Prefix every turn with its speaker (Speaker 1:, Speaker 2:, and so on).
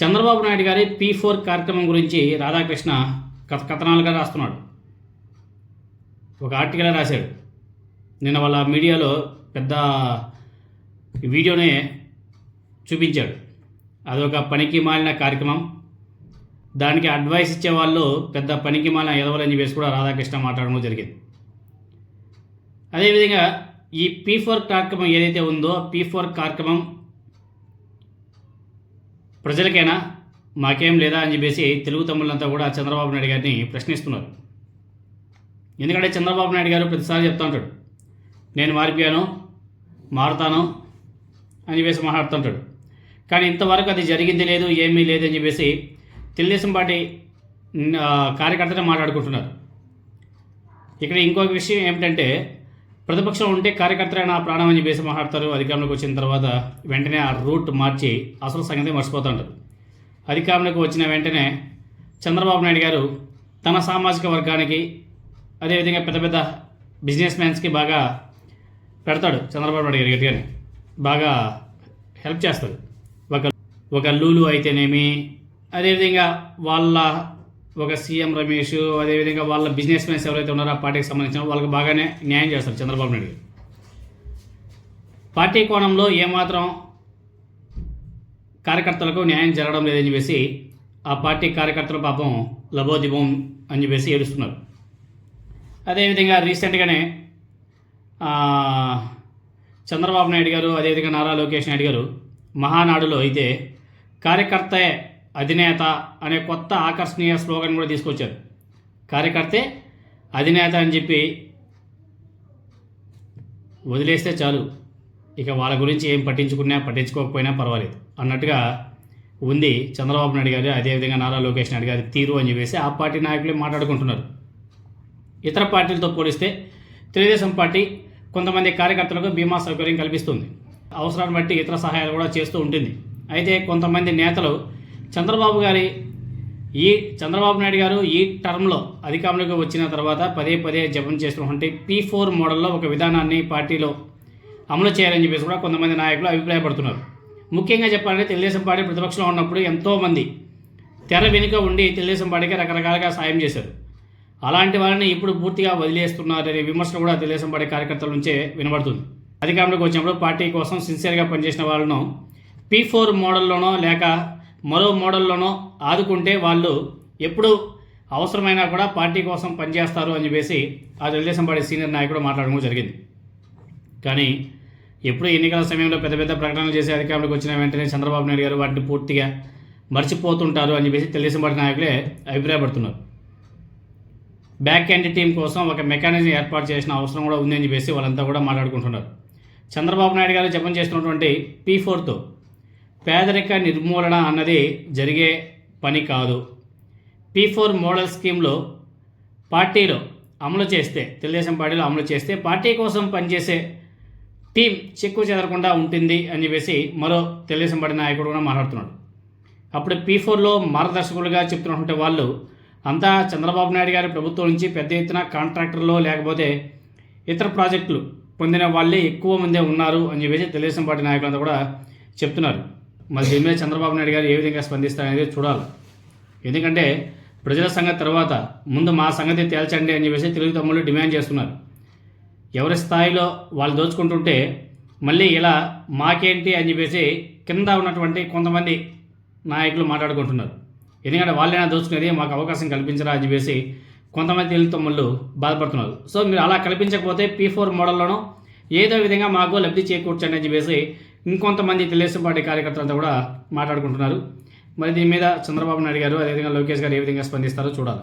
Speaker 1: చంద్రబాబు నాయుడు గారి P four కార్యక్రమం గురించి రాధాకృష్ణ కథ కథనాలుగా రాస్తున్నాడు. ఒక ఆర్టికల్ రాశాడు. నిన్న వాళ్ళ మీడియాలో పెద్ద వీడియోనే చూపించాడు. అదొక పనికి మాలిన కార్యక్రమం. దానికి అడ్వైస్ ఇచ్చే వాళ్ళు పెద్ద పనికి మాలిన ఎదవలని చెప్పేసి కూడా రాధాకృష్ణ మాట్లాడడం జరిగింది. అదేవిధంగా ఈ పీ ఫోర్ కార్యక్రమం ఏదైతే ఉందో పీ ఫోర్ కార్యక్రమం ప్రజలకైనా మాకేం లేదా అని చెప్పేసి తెలుగు తమ్ముళ్ళంతా కూడా చంద్రబాబు నాయుడు గారిని ప్రశ్నిస్తున్నారు. ఎందుకంటే చంద్రబాబు నాయుడు గారు ప్రతిసారి చెప్తా ఉంటాడు నేను మారిపోయాను మారుతాను అని చెప్పేసి మాట్లాడుతుంటాడు కానీ ఇంతవరకు అది జరిగింది లేదు ఏమీ లేదు అని చెప్పేసి తెలుగుదేశం పార్టీ కార్యకర్తనే కార్యకర్తలే మాట్లాడుకుంటున్నారు. ఇక్కడ ఇంకొక విషయం ఏమిటంటే ప్రతిపక్షం ఉంటే కార్యకర్తలే నా ప్రాణం అని చెప్పేసి మాట్లాడతారు. అధికారంలోకి వచ్చిన తర్వాత వెంటనే ఆ రూట్ మార్చి అసలు సంగతి మర్చిపోతుంటారు. అధికారంలోకి వచ్చిన వెంటనే చంద్రబాబు నాయుడు గారు తన సామాజిక వర్గానికి అదేవిధంగా పెద్ద పెద్ద బిజినెస్ మ్యాన్స్కి బాగా పెడతాడు చంద్రబాబు నాయుడు గారు గట్టిగానే. బాగా హెల్ప్ చేస్తాడు. ఒక ఒక లూలు అయితేనేమి అదేవిధంగా వాళ్ళ ఒక సీఎం రమేష్ అదేవిధంగా వాళ్ళ బిజినెస్ మ్యాన్స్ ఎవరైతే ఉన్నారో ఆ పార్టీకి సంబంధించిన వాళ్ళకి బాగానే న్యాయం చేస్తారు చంద్రబాబు నాయుడు పార్టీ కోణంలో ఏమాత్రం కార్యకర్తలకు న్యాయం జరగడం లేదని చెప్పేసి ఆ పార్టీ కార్యకర్తల పాపం లబోదిబం అని చెప్పేసి ఏడుస్తున్నారు. అదేవిధంగా రీసెంట్గానే చంద్రబాబు నాయుడు గారు అదేవిధంగా నారా లోకేష్ నాయుడు గారు మహానాడులో అయితే కార్యకర్తే అధినేత అనే కొత్త ఆకర్షణీయ స్లోగన్ కూడా తీసుకొచ్చారు. కార్యకర్తే అధినేత అని చెప్పి వదిలేస్తే చాలు. ఇక వాళ్ళ గురించి ఏం పట్టించుకున్నా పట్టించుకోకపోయినా పర్వాలేదు. అన్నట్టుగా ఉంది చంద్రబాబు నాయుడు గారు అదేవిధంగా నారా లోకేష్ నాయుడు గారి తీరు అని చెప్పేసి ఆ పార్టీ నాయకులే మాట్లాడుకుంటున్నారు. ఇతర పార్టీలతో పోలిస్తే తెలుగుదేశం పార్టీ కొంతమంది కార్యకర్తలకు బీమా సౌకర్యం కల్పిస్తుంది. అవసరాన్ని బట్టి ఇతర సహాయాలు కూడా చేస్తూ ఉంటుంది. అయితే కొంతమంది నేతలు చంద్రబాబు గారి ఈ చంద్రబాబు నాయుడు గారు ఈ టర్మ్లో అధికారంలోకి వచ్చిన తర్వాత పదే పదే జపం చేస్తున్నటువంటి పీ ఫోర్ మోడల్లో ఒక విధానాన్ని పార్టీలో అమలు చేయాలని చెప్పేసి కూడా కొంతమంది నాయకులు అభిప్రాయపడుతున్నారు. ముఖ్యంగా చెప్పాలంటే తెలుగుదేశం పార్టీ ప్రతిపక్షంలో ఉన్నప్పుడు ఎంతోమంది తెర వెనుక ఉండి తెలుగుదేశం పార్టీకి రకరకాలుగా సాయం చేశారు. అలాంటి వాళ్ళని ఇప్పుడు పూర్తిగా వదిలేస్తున్నారనే విమర్శలు కూడా తెలుగుదేశం పార్టీ కార్యకర్తల నుంచే వినబడుతుంది. అధికారంలోకి వచ్చినప్పుడు పార్టీ కోసం సిన్సియర్గా పనిచేసిన వాళ్ళను పీ ఫోర్ మోడల్లోనో లేక మరో మోడల్లోనో ఆదుకుంటే వాళ్ళు ఎప్పుడు అవసరమైనా కూడా పార్టీ కోసం పనిచేస్తారు అని చెప్పేసి ఆ తెలుగుదేశం పార్టీ సీనియర్ నాయకుడు మాట్లాడడం జరిగింది. కానీ ఎప్పుడు ఎన్నికల సమయంలో పెద్ద పెద్ద ప్రకటనలు చేసే అధికారంలోకి వచ్చిన వెంటనే చంద్రబాబు నాయుడు గారు వాటిని పూర్తిగా మర్చిపోతుంటారు అని చెప్పేసి తెలుగుదేశం పార్టీ నాయకులే అభిప్రాయపడుతున్నారు. బ్యాక్ ఎండ్ టీం కోసం ఒక మెకానిజం ఏర్పాటు చేసిన అవసరం కూడా ఉందని చెప్పేసి వాళ్ళంతా కూడా మాట్లాడుకుంటున్నారు. చంద్రబాబు నాయుడు గారు జపం చేస్తున్నటువంటి పీ ఫోర్తో పేదరిక నిర్మూలన అన్నది జరిగే పని కాదు. పీ ఫోర్ మోడల్ స్కీమ్లో పార్టీలో అమలు చేస్తే తెలుగుదేశం పార్టీలో అమలు చేస్తే పార్టీ కోసం పనిచేసే టీం చెక్కు చెదరకుండా ఉంటుంది అని చెప్పేసి మరో తెలుగుదేశం పార్టీ నాయకుడు కూడా మాట్లాడుతున్నాడు. అప్పుడు పీ ఫోర్లో మార్గదర్శకులుగా చెప్తున్నటువంటి వాళ్ళు అంతా చంద్రబాబు నాయుడు గారి ప్రభుత్వం నుంచి పెద్ద ఎత్తున కాంట్రాక్టర్లో లేకపోతే ఇతర ప్రాజెక్టులు పొందిన వాళ్ళే ఎక్కువ మందే ఉన్నారు అని చెప్పేసి తెలుగుదేశం పార్టీ నాయకులంతా కూడా చెప్తున్నారు. మరి దీని మీద చంద్రబాబు నాయుడు గారు ఏ విధంగా స్పందిస్తారనేది చూడాలి. ఎందుకంటే ప్రజల సంగతి తర్వాత ముందు మా సంగతి తేల్చండి అని చెప్పేసి తెలుగు తమ్ముళ్ళు డిమాండ్ చేస్తున్నారు. ఎవరి స్థాయిలో వాళ్ళు దోచుకుంటుంటే మళ్ళీ ఇలా మాకేంటి అని చెప్పేసి కింద ఉన్నటువంటి కొంతమంది నాయకులు మాట్లాడుకుంటున్నారు. ఎందుకంటే వాళ్ళైనా దోచుకునేది మాకు అవకాశం కల్పించరా అని చెప్పేసి కొంతమంది తెలుగు తమ్ముళ్ళు బాధపడుతున్నారు. సో మీరు అలా కల్పించకపోతే పీ ఫోర్ మోడల్లోనూ ఏదో విధంగా మాకు లబ్ధి చేకూర్చండి అని చెప్పేసి ఇంకొంతమంది తెలుగుదేశం పార్టీ కార్యకర్తలంతా కూడా మాట్లాడుకుంటున్నారు. మరి దీని మీద చంద్రబాబు నాయుడు గారు అదేవిధంగా లోకేష్ గారు ఏ విధంగా స్పందిస్తారో చూడాలి.